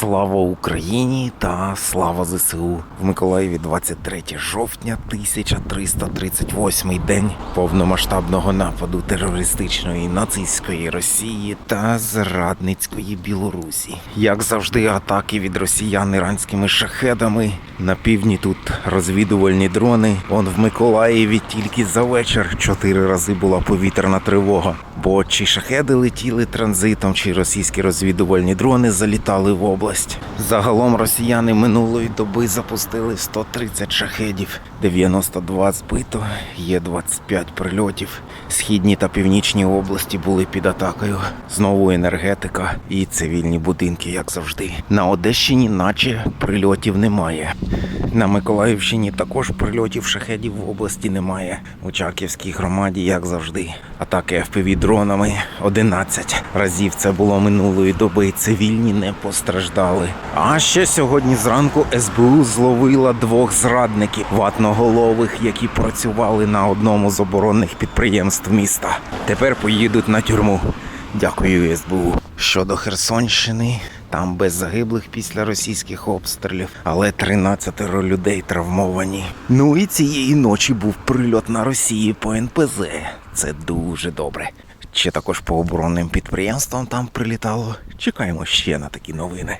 Слава Україні та слава ЗСУ в Миколаєві 23 жовтня 1338 день повномасштабного нападу терористичної нацистської Росії та зрадницької Білорусі. Як завжди, атаки від росіян іранськими шахедами. На півдні тут розвідувальні дрони. Он в Миколаєві тільки за вечір чотири рази була повітряна тривога. Бо чи шахеди летіли транзитом, чи російські розвідувальні дрони залітали в область. Загалом росіяни минулої доби запустили 130 шахедів, 92 збито, є 25 прильотів. Східні та північні області були під атакою. Знову енергетика і цивільні будинки, як завжди. На Одещині, наче прильотів немає. На Миколаївщині також прильотів шахедів в області немає. У Чаківській громаді, як завжди, атаки fpv дронами 11 разів. Це було минулої доби. Цивільні не постраждали. А ще сьогодні зранку СБУ зловила двох зрадників ватноголових, які працювали на одному з оборонних підприємств міста. Тепер поїдуть на тюрму. Дякую СБУ. Щодо Херсонщини, там без загиблих після російських обстрілів, але 13 людей травмовані. Ну і цієї ночі був прильот на Росії по НПЗ. Це дуже добре. Чи також по оборонним підприємствам там прилітало? Чекаємо ще на такі новини.